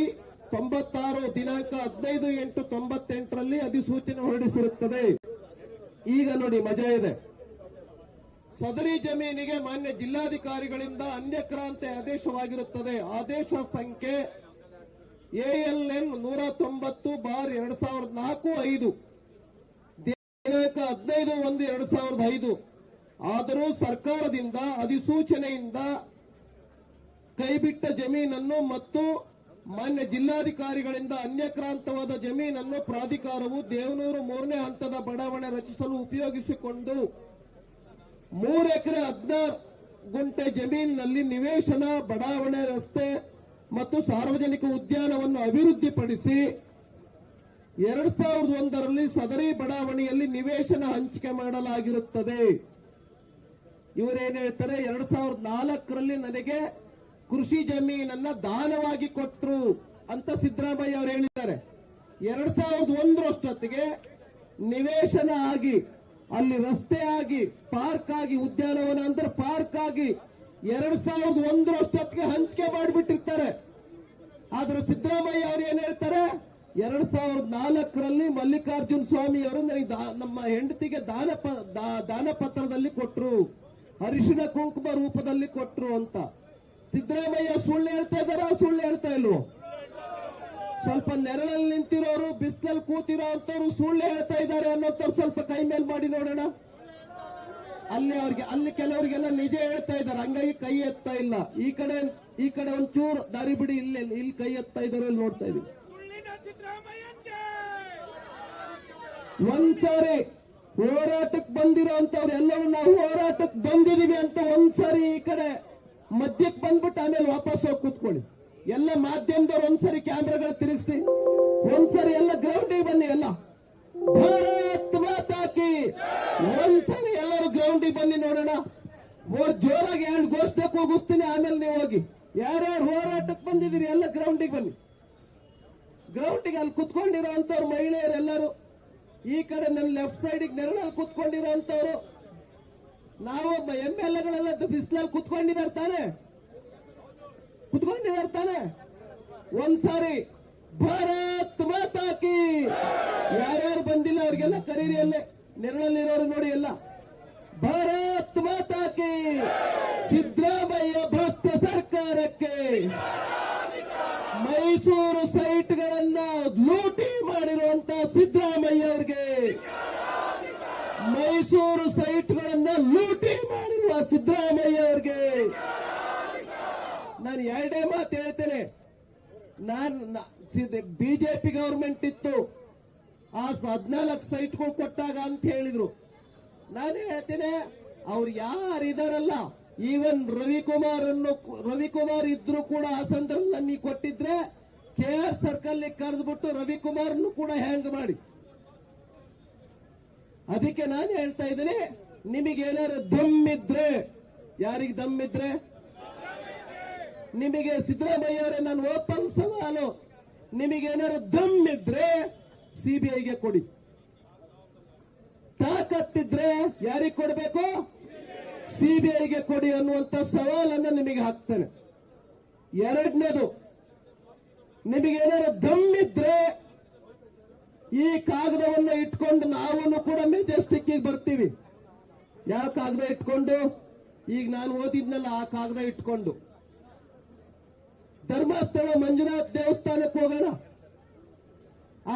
ತೊಂಬತ್ತಾರು ದಿನಾಂಕ ಹದಿನೈದು ಎಂಟು ತೊಂಬತ್ತೆಂಟರಲ್ಲಿ ಅಧಿಸೂಚನೆ ಹೊರಡಿಸಿರುತ್ತದೆ. ಈಗ ನೋಡಿ ಮಜಾ ಇದೆ. ಸದರಿ ಜಮೀನಿಗೆ ಮಾನ್ಯ ಜಿಲ್ಲಾಧಿಕಾರಿಗಳಿಂದ ಅನ್ಯಕ್ರಾಂತಿ ಆದೇಶವಾಗಿರುತ್ತದೆ. ಆದೇಶ ಸಂಖ್ಯೆ ಎಎಲ್ಎನ್ ನೂರ ತೊಂಬತ್ತು ಬಾರ್ ಎರಡ್ ಸಾವಿರದ ನಾಲ್ಕು ಐದು. ದಿನಾಂಕ ಹದಿನೈದು ಒಂದು ಎರಡ್ ಸಾವಿರದ ಐದು. ಆದರೂ ಸರ್ಕಾರದಿಂದ ಅಧಿಸೂಚನೆಯಿಂದ ಕೈಬಿಟ್ಟ ಜಮೀನನ್ನು ಮತ್ತು ಮಾನ್ಯ ಜಿಲ್ಲಾಧಿಕಾರಿಗಳಿಂದ ಅನ್ಯಕ್ರಾಂತವಾದ ಜಮೀನನ್ನು ಪ್ರಾಧಿಕಾರವು ದೇವನೂರು ಮೂರನೇ ಹಂತದ ಬಡಾವಣೆ ರಚಿಸಲು ಉಪಯೋಗಿಸಿಕೊಂಡು ಮೂರು ಎಕರೆ ಹದಿನಾರು ಗುಂಟೆ ಜಮೀನಿನಲ್ಲಿ ನಿವೇಶನ, ಬಡಾವಣೆ, ರಸ್ತೆ ಮತ್ತು ಸಾರ್ವಜನಿಕ ಉದ್ಯಾನವನ್ನು ಅಭಿವೃದ್ಧಿಪಡಿಸಿ ಎರಡ್ ಸಾವಿರದ ಒಂದರಲ್ಲಿ ಸದರಿ ಬಡಾವಣೆಯಲ್ಲಿ ನಿವೇಶನ ಹಂಚಿಕೆ ಮಾಡಲಾಗಿರುತ್ತದೆ. ಇವರೇನು ಹೇಳ್ತಾರೆ? ಎರಡ್ ಸಾವಿರದ ನಾಲ್ಕರಲ್ಲಿ ನನಗೆ ಕೃಷಿ ಜಮೀನನ್ನ ದಾನವಾಗಿ ಕೊಟ್ರು ಅಂತ ಸಿದ್ದರಾಮಯ್ಯ ಅವರು ಹೇಳಿದ್ದಾರೆ. ಎರಡ್ ಸಾವಿರದ ಒಂದರಷ್ಟೊತ್ತಿಗೆ ನಿವೇಶನ ಆಗಿ, ಅಲ್ಲಿ ರಸ್ತೆ ಆಗಿ, ಪಾರ್ಕ್ ಆಗಿ, ಉದ್ಯಾನವನ ಅಂದ್ರೆ ಪಾರ್ಕ್ ಆಗಿ ಎರಡ್ ಸಾವಿರದ ಒಂದರಷ್ಟೊತ್ತಿಗೆ ಹಂಚಿಕೆ ಮಾಡಿಬಿಟ್ಟಿರ್ತಾರೆ. ಆದ್ರೆ ಸಿದ್ದರಾಮಯ್ಯ ಅವರು ಏನ್ ಹೇಳ್ತಾರೆ? ಎರಡ್ ಸಾವಿರದ ನಾಲ್ಕರಲ್ಲಿ ಮಲ್ಲಿಕಾರ್ಜುನ ಸ್ವಾಮಿ ಅವರು ನನಗೆ ನಮ್ಮ ಹೆಂಡತಿಗೆ ದಾನ ದಾನ ಪತ್ರದಲ್ಲಿ ಕೊಟ್ರು. ಅರಿಶಿನ ಕುಂಕುಮ ರೂಪದಲ್ಲಿ ಕೊಟ್ರು ಅಂತ. ಸಿದ್ದರಾಮಯ್ಯ ಸುಳ್ಳು ಹೇಳ್ತಾ ಇದಾರ ಸುಳ್ಳು ಹೇಳ್ತಾ ಇಲ್ವೋ? ಸ್ವಲ್ಪ ನೆರಳಲ್ಲಿ ನಿಂತಿರೋರು, ಬಿಸಿಲಲ್ಲಿ ಕೂತಿರೋ ಅಂತವ್ರು ಸುಳ್ಳು ಹೇಳ್ತಾ ಇದ್ದಾರೆ ಅನ್ನೋಂಥವ್ರು ಸ್ವಲ್ಪ ಕೈ ಮೇಲೆ ಮಾಡಿ ನೋಡೋಣ. ಅಲ್ಲಿ ಅವ್ರಿಗೆ ಅಲ್ಲಿ ಕೆಲವರಿಗೆಲ್ಲ ನಿಜ ಹೇಳ್ತಾ ಇದ್ದಾರೆ. ಹಂಗಾಗಿ ಕೈ ಎತ್ತಾ ಇಲ್ಲ. ಈ ಕಡೆ ಈ ಕಡೆ ಒಂಚೂರು ದಾರಿ ಬಿಡಿ ಇಲ್ಲಿ ಇಲ್ಲಿ ಕೈ ಎತ್ತಾ ಇದ್ದಾರೆ ನೋಡ್ತಾ ಇದೀವಿ ಒಂದ್ಸಾರಿ ಹೋರಾಟಕ್ಕೆ ಬಂದಿರೋ ಅಂತವ್ರು ಎಲ್ಲರೂ ನಾವು ಹೋರಾಟಕ್ಕೆ ಬಂದಿದೀವಿ ಅಂತ ಒಂದ್ಸಾರಿ ಈ ಕಡೆ ಮಧ್ಯಕ್ಕೆ ಬಂದ್ಬಿಟ್ಟು ಆಮೇಲೆ ವಾಪಸ್ ಹೋಗಿ ಕೂತ್ಕೊಳ್ಳಿ. ಎಲ್ಲ ಮಾಧ್ಯಮದವ್ರು ಒಂದ್ಸರಿ ಕ್ಯಾಮ್ರಾಗಳ ತಿರುಗಿಸಿ ಒಂದ್ಸರಿ ಎಲ್ಲ ಗ್ರೌಂಡಿಗೆ ಬನ್ನಿ ಎಲ್ಲ. ಭಾರತ್ ಮಾತಾಕಿ ಒಂದ್ಸರಿ ಗ್ರೌಂಡಿಗೆ ಬನ್ನಿ ನೋಡೋಣ. ಜೋರಾಗಿ ಎರಡು ಗೋಷ್ಠಕ್ಕೆ ಹೋಗಿಸ್ತೀನಿ, ಆಮೇಲೆ ನೀವು ಹೋಗಿ. ಯಾರ್ಯಾರು ಹೋರಾಟಕ್ಕೆ ಬಂದಿದ್ದೀರಿ, ಎಲ್ಲ ಗ್ರೌಂಡಿಗೆ ಬನ್ನಿ. ಗ್ರೌಂಡಿಗೆ ಅಲ್ಲಿ ಕುತ್ಕೊಂಡಿರೋ ಮಹಿಳೆಯರೆಲ್ಲರೂ ಈ ಕಡೆ ನನ್ನ ಲೆಫ್ಟ್ ಸೈಡಿಗೆ ನೆರಳಲ್ಲಿ ಕುತ್ಕೊಂಡಿರೋ ಅಂತವ್ರು ನಾವು ಎಂ ಎಲ್ ಎಗಳೆಲ್ಲ ಬಿಸಿಲಲ್ಲಿ ಕುತ್ಕೊಂಡಿದ್ದಾರೆ ತಾನೆ? ತಾನೆ? ಒಂದ್ಸಾರಿ ಭಾರತ್ ಮಾತಾಕಿ ಯಾರ್ಯಾರು ಬಂದಿಲ್ಲ, ಅವ್ರಿಗೆಲ್ಲ ಕರೀರಿ ಅಲ್ಲೇ. ನೆರಳಲ್ಲಿರೋರು ನೋಡಿ ಎಲ್ಲ. ಭಾರತ್ ಮಾತಾಕಿ ಸಿದ್ದರಾಮಯ್ಯ ಭ್ರಷ್ಟ ಸರ್ಕಾರಕ್ಕೆ. ಮೈಸೂರು ಸೈಟ್ಗಳನ್ನ ಲೂಟಿ ಮಾಡಿರುವಂತ ಸಿದ್ದರಾಮಯ್ಯ ಅವರಿಗೆ. ಮೈಸೂರು ಸೈಟ್ಗಳನ್ನ ಲೂಟಿ ಮಾಡಿರುವ ಸಿದ್ದರಾಮಯ್ಯ ಅವರಿಗೆ. ನಾನು ಎರಡೇ ಮಾತು ಹೇಳ್ತೇನೆ. ನಾನು ಬಿಜೆಪಿ ಗವರ್ಮೆಂಟ್ ಇತ್ತು. ಆ ಹದಿನಾಲ್ಕು ಸೈಟ್ಗಳು ಕೊಟ್ಟಾಗ ಅಂತ ಹೇಳಿದ್ರು. ನಾನು ಹೇಳ್ತೇನೆ, ಅವ್ರು ಯಾರಿದಾರಲ್ಲ ಈವನ್ ರವಿಕುಮಾರ್ ಅನ್ನು ರವಿಕುಮಾರ್ ಇದ್ರು ಕೂಡ ಆ ಸಂದರ್ಭದಲ್ಲಿ ಕೊಟ್ಟಿದ್ರೆ ಕೆ ಆರ್ ಸರ್ಕಲ್ ಕರೆದ್ಬಿಟ್ಟು ರವಿಕುಮಾರ್ ಕೂಡ ಹ್ಯಾಂಗ್ ಮಾಡಿ. ಅದಕ್ಕೆ ನಾನು ಹೇಳ್ತಾ ಇದ್ದೀನಿ, ನಿಮಗೆ ಏನಾದ್ರು ದಮ್ಮಿದ್ರೆ, ಯಾರಿಗೆ ದಮ್ಮಿದ್ರೆ? ನಿಮಗೆ ಸಿದ್ದರಾಮಯ್ಯ ಅವರೇ ನಾನು ಓಪನ್ ಸವಾಲು, ನಿಮಗೆ ಏನಾದ್ರು ದಮ್ಮಿದ್ರೆ ಸಿಬಿಐಗೆ ಕೊಡಿ. ತಾಕತ್ತಿದ್ರೆ ಯಾರಿಗೆ ಕೊಡಬೇಕು? ಸಿಬಿಐಗೆ ಕೊಡಿ ಅನ್ನುವಂತ ಸವಾಲನ್ನು ನಿಮಗೆ ಹಾಕ್ತೇನೆ. ಎರಡನೇದು, ನಿಮಗೆ ಏನಾದ್ರು ದಮ್ಮಿದ್ರೆ ಈ ಕಾಗದವನ್ನ ಇಟ್ಕೊಂಡು ನಾವನ್ನು ಕೂಡ ಮೆಜೆಸ್ಟಿಕ್ ಬರ್ತೀವಿ. ಯಾವ ಕಾಗದ ಇಟ್ಕೊಂಡು? ಈಗ ನಾನು ಓದಿದ್ನಲ್ಲ ಆ ಕಾಗದ ಇಟ್ಕೊಂಡು. ಧರ್ಮಸ್ಥಳ ಮಂಜುನಾಥ್ ದೇವಸ್ಥಾನಕ್ಕೆ ಹೋಗೋಣ.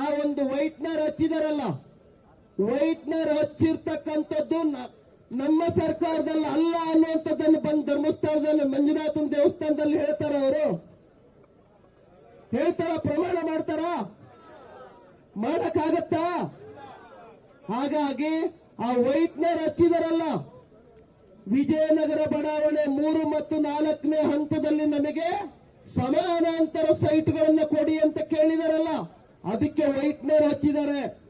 ಆ ಒಂದು ವೈಟ್ನರ್ ಹಚ್ಚಿದಾರಲ್ಲ ವೈಟ್ನರ್ ಹಚ್ಚಿರ್ತಕ್ಕಂಥದ್ದು ನಮ್ಮ ಸರ್ಕಾರದಲ್ಲಿ ಅಲ್ಲ ಅನ್ನುವಂಥದ್ದನ್ನು ಬಂದು ಧರ್ಮಸ್ಥಳದಲ್ಲಿ ಮಂಜುನಾಥನ್ ದೇವಸ್ಥಾನದಲ್ಲಿ ಹೇಳ್ತಾರ ಅವರು. ಹೇಳ್ತಾರ, ಪ್ರಮಾಣ ಮಾಡ್ತಾರ? ಮಾಡಕ್ಕಾಗತ್ತಾ? ಹಾಗಾಗಿ ಆ ವೈಟ್ನರ್ ಹಚ್ಚಿದಾರಲ್ಲ. ವಿಜಯನಗರ ಬಡಾವಣೆ ಮೂರು ಮತ್ತು ನಾಲ್ಕನೇ ಹಂತದಲ್ಲಿ ನಮಗೆ ಸಮಾನಾಂತರ ಸೈಟ್ಗಳನ್ನು ಕೊಡಿ ಅಂತ ಕೇಳಿದಾರಲ್ಲ. ಅದಕ್ಕೆ ವೈಟ್ನರ್ ಹಚ್ಚಿದ್ದಾರೆ.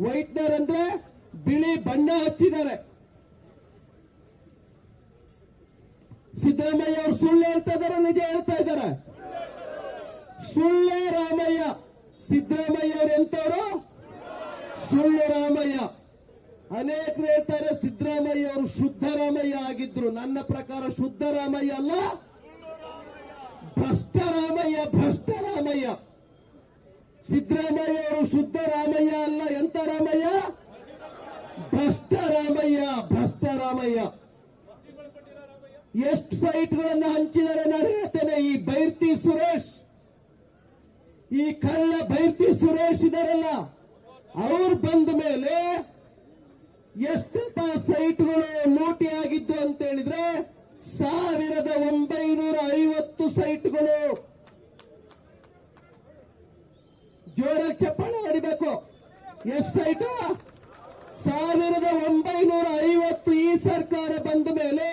ವೈಟ್ನರ್ ಅಂದ್ರೆ ಬಿಳಿ ಬಣ್ಣ ಹಚ್ಚಿದ್ದಾರೆ. ಸಿದ್ದರಾಮಯ್ಯ ಅವರು ಸುಳ್ಳು ಹೇಳ್ತಾ ಇದಾರೆ ನಿಜ ಹೇಳ್ತಾ ಇದ್ದಾರೆ. ಸುಳ್ಳೇ ರಾಮಯ್ಯ. ಸಿದ್ದರಾಮಯ್ಯ ಅವರು ಎಂತವರು? ಸುಳ್ಳು ರಾಮಯ್ಯ. ಅನೇಕರು ಹೇಳ್ತಾರೆ, ಸಿದ್ದರಾಮಯ್ಯ ಅವರು ಶುದ್ಧ ರಾಮಯ್ಯ ಆಗಿದ್ರು. ನನ್ನ ಪ್ರಕಾರ ಶುದ್ಧ ರಾಮಯ್ಯ ಅಲ್ಲ. ಭ್ರಷ್ಟ ರಾಮಯ್ಯ ಭ್ರಷ್ಟ ರಾಮಯ್ಯ. ಸಿದ್ದರಾಮಯ್ಯ ಅವರು ಶುದ್ಧ ರಾಮಯ್ಯ ಅಲ್ಲ, ಎಂತ ರಾಮಯ್ಯ? ಭ್ರಷ್ಟ ರಾಮಯ್ಯ ಭ್ರಷ್ಟ ರಾಮಯ್ಯ ಎಷ್ಟು ಸೈಟ್ಗಳನ್ನು ಹಂಚಿದರೆ ನಾನು ಹೇಳ್ತೇನೆ, ಈ ಬೈರ್ತಿ ಸುರೇಶ್. ಈ ಕಳ್ಳ ಬೈರ್ತಿ ಸುರೇಶ್ ಇದಾರಲ್ಲ, ಅವ್ರು ಬಂದ ಮೇಲೆ ಎಷ್ಟಪ್ಪ ಸೈಟ್ಗಳು ಲೂಟಿ ಆಗಿದ್ದು ಅಂತ ಹೇಳಿದ್ರೆ ಸಾವಿರದ ಒಂಬೈನೂರ ಐವತ್ತು ಸೈಟ್ಗಳು ಜೋರಾಗಿ ಚಪ್ಪಾಳೆ ಹೊಡಿಬೇಕು. ಎಷ್ಟಾಯ್ತು ಸಾವಿರದ ಒಂಬೈನೂರ ಐವತ್ತು ಈ ಸರ್ಕಾರ ಬಂದ ಮೇಲೆ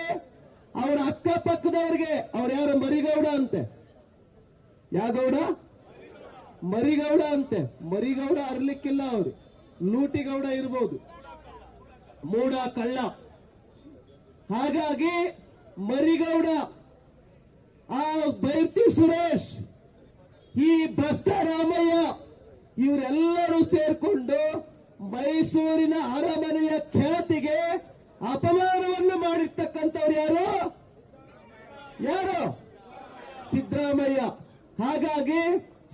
ಅವರ ಅಕ್ಕಪಕ್ಕದವ್ರಿಗೆ, ಅವ್ರು ಯಾರು? ಮರಿಗೌಡ ಅಂತೆ. ಯಾಗೌಡ? ಮರಿಗೌಡ ಅಂತೆ. ಮರಿಗೌಡ ಅರ್ಲಿಕ್ಕಿಲ್ಲ ಅವರು. ಲೂಟಿಗೌಡ ಇರ್ಬೋದು. ಮೂಡ ಕಳ್ಳ. ಹಾಗಾಗಿ ಮರಿಗೌಡ, ಆ ಬೈರ್ತಿ ಸುರೇಶ್, ಈ ಭ್ರಷ್ಟ ರಾಮಯ್ಯ ಇವರೆಲ್ಲರೂ ಸೇರ್ಕೊಂಡು ಮೈಸೂರಿನ ಅರಮನೆಯ ಖ್ಯಾತಿಗೆ ಅಪಮಾನವನ್ನು ಮಾಡಿರ್ತಕ್ಕಂಥವ್ರು ಯಾರು? ಯಾರು? ಸಿದ್ದರಾಮಯ್ಯ. ಹಾಗಾಗಿ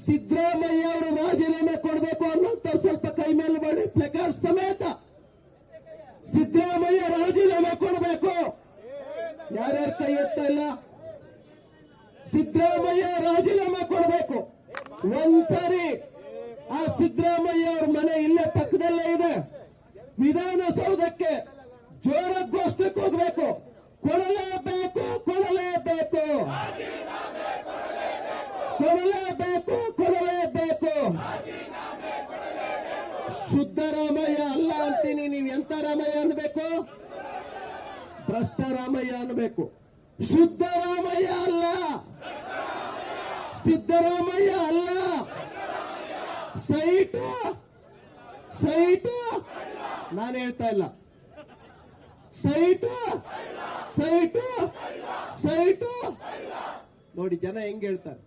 ಸಿದ್ದರಾಮಯ್ಯ ಅವರು ರಾಜೀನಾಮೆ ಕೊಡಬೇಕು ಅನ್ನೋಂತ ಸ್ವಲ್ಪ ಕೈ ಮೇಲೆ ಮಾಡಿ, ಪ್ಲೆಕಾರ್ಡ್ ಸಮೇತ ಸಿದ್ದರಾಮಯ್ಯ ರಾಜೀನಾಮೆ ಕೊಡಬೇಕು. ಯಾರ್ಯಾರು ಕೈ ಎತ್ತಾ ಇಲ್ಲ? ಸಿದ್ದರಾಮಯ್ಯ ರಾಜೀನಾಮೆ ಕೊಡಬೇಕು. ಒಂದ್ಸರಿ ಆ ಸಿದ್ದರಾಮಯ್ಯ ಅವ್ರ ಮನೆ ಇಲ್ಲೇ ಪಕ್ಕದಲ್ಲೇ ಇದೆ. ವಿಧಾನಸೌಧಕ್ಕೆ ಜೋರ ಗೋಷ್ಠಕ್ಕೆ ಹೋಗ್ಬೇಕು. ಕೊಡಲೇಬೇಕು ಕೊಡಲೇಬೇಕು. ಕೊಡಲೇಬೇಕು ಕೊಡಲೇಬೇಕು. ಶುದ್ಧ ರಾಮಯ್ಯ ಅಲ್ಲ ಅಂತೀನಿ, ನೀವು ಎಂತ ರಾಮಯ್ಯ ಅನ್ಬೇಕು? ಭ್ರಷ್ಟ ರಾಮಯ್ಯ ಅನ್ಬೇಕು. ಶುದ್ಧ ರಾಮಯ್ಯ ಅಲ್ಲ. ಸಿದ್ದರಾಮಯ್ಯ ಅಲ್ಲ. ಸೈಟು ಸೈಟು ನಾನು ಹೇಳ್ತಾ ಇಲ್ಲ. ಸೈಟು ಸೈಟು ಸೈಟು ನೋಡಿ, ಜನ ಹೆಂಗ್ ಹೇಳ್ತಾರೆ?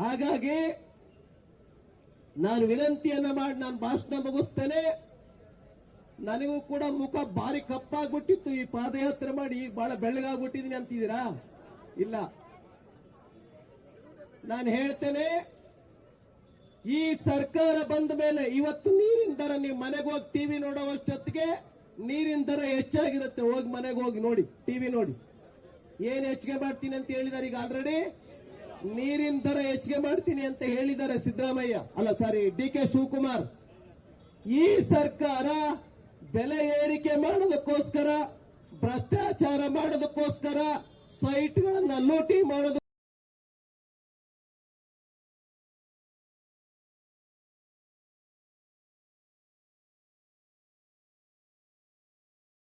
ಹಾಗಾಗಿ ನಾನು ವಿನಂತಿಯನ್ನ ಮಾಡಿ ನಾನು ಭಾಷಣ ಮುಗಿಸ್ತೇನೆ. ನನಗೂ ಕೂಡ ಮುಖ ಭಾರಿ ಕಪ್ಪಾಗ್ಬಿಟ್ಟಿತ್ತು. ಈ ಪಾದಯಾತ್ರೆ ಮಾಡಿ ಈಗ ಬಹಳ ಬೆಳ್ಳಗಾಗ್ಬಿಟ್ಟಿದೀನಿ ಅಂತಿದ್ದೀರಾ? ಇಲ್ಲ. ನಾನು ಹೇಳ್ತೇನೆ ಈ ಸರ್ಕಾರ ಬಂದ ಮೇಲೆ ಇವತ್ತು ನೀರಿನ ದರ ನೀವು ಮನೆಗೆ ಹೋಗಿ ಟಿವಿ ನೋಡೋವಷ್ಟೊತ್ತಿಗೆ ನೀರಿನ ದರ ಹೆಚ್ಚಾಗಿರುತ್ತೆ. ಹೋಗಿ ಮನೆಗೆ ಹೋಗಿ ನೋಡಿ, ಟಿವಿ ನೋಡಿ. ಏನ್ ಹೆಚ್ಚಿಗೆ ಮಾಡ್ತೀನಿ ಅಂತ ಹೇಳಿದಾರೆ ಈಗ ಆಲ್ರೆಡಿ ನೀರಿನ ದರ ಹೆಚ್ಚಿಗೆ ಮಾಡ್ತೀನಿ ಅಂತ ಹೇಳಿದ್ದಾರೆ ಸಿದ್ದರಾಮಯ್ಯ. ಅಲ್ಲ ಸಾರಿ ಡಿ ಕೆ ಶಿವಕುಮಾರ್. ಈ ಸರ್ಕಾರ ಬೆಲೆ ಏರಿಕೆ ಮಾಡೋದಕ್ಕೋಸ್ಕರ, ಭ್ರಷ್ಟಾಚಾರ ಮಾಡೋದಕ್ಕೋಸ್ಕರ ಸೈಟ್ಗಳನ್ನ ಲೂಟಿ ಮಾಡೋದಕ್ಕೆ